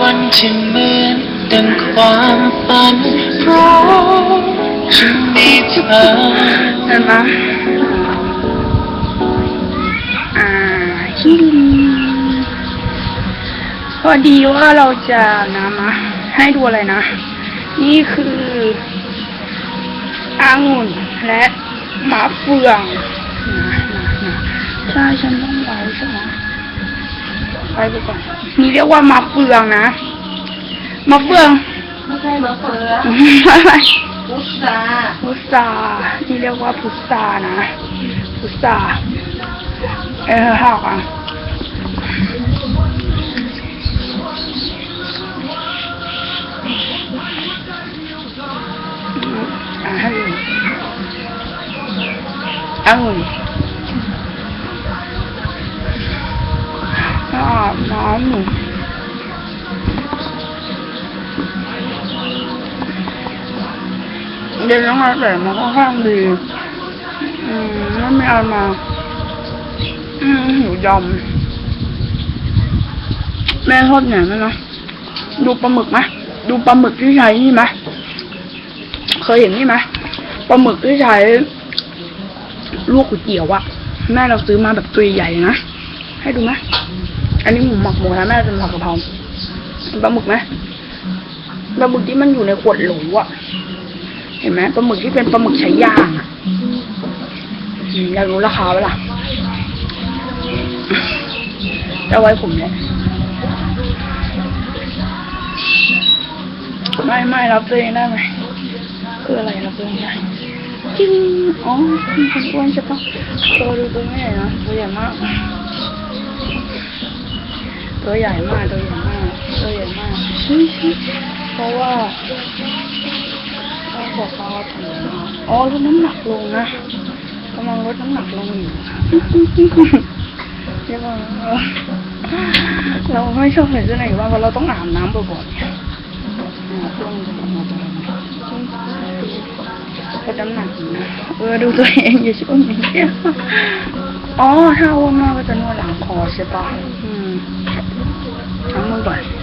วันที่เหมือนดังความฝันเพราะฉันมีเธอเห็นไหมอ่าฮิลพอดีว่าเราจะนะมาให้ดูอะไรนะ นี่คืออางุ่นและมะเฟืองนะนะนะใช่ฉันต้องไว้ใช่ไหม ไปไปก่อนนี่เรียกว่ามะเฟืองนะมะเฟืองไม่ใช่มะเฟืองอะไรพุทราพุทรานี่เรียกว่าพุทรานะ พุทราเออหักอะอะให้ดูองุ่ อาบน้ำหนูเดี๋ยวน้องแต่มันค่อนข้างดีอืมไม่มีอะไรมา อืมหิวยำแม่ทอดเนี่ยไหมนะดูปลาหมึกไหมดูปลาหมึกที่ใช้นี่ไหมเคยเห็นนี่ไหมปลาหมึกที่ใช้ลวกก๋วยเตี๋ยวอะแม่เราซื้อมาแบบตัวใหญ่นะ ให้ดูไหมอันนี้หมูหมักหมูนะแม่จะผัดกะเพราปลาหมึกไหมปลาหมึกที่มันอยู่ในขวดโหลอะเห็นไหมปลาหมึกที่เป็นปลาหมึกใช้ย่างอะอืมอยากรู้ราคาเปล่ะจะไว้ผมเนี่ยไม่ไม่รับตัวเองได้ไหมคืออะไรรับตัวเองได้จริงอ๋อมีคนอ้วนใช่ปะตัวดูตัวไม่ใหญ่นะตัวใหญ่มาก ตัวใหญ่มากตัวใหญ่มากตัวใหญ่มากเพราะว่าเขาบอกเขาเอถุงมาอ๋อลดน้ำหนักลงนะกำลังลดน้ำหนักลงอยู่เรียกว่าเราไม่ชอบใส่เสื้อในอยู่บ้านเพราะเราต้องอาบน้ำบ่อยๆอาบช่วงลดน้ำหนักนะเออดูตัวเองอย่าช่วงนี้อ๋อถ้าอ้วนมากก็จะนวดหลังคอใช่ปะอืม bye.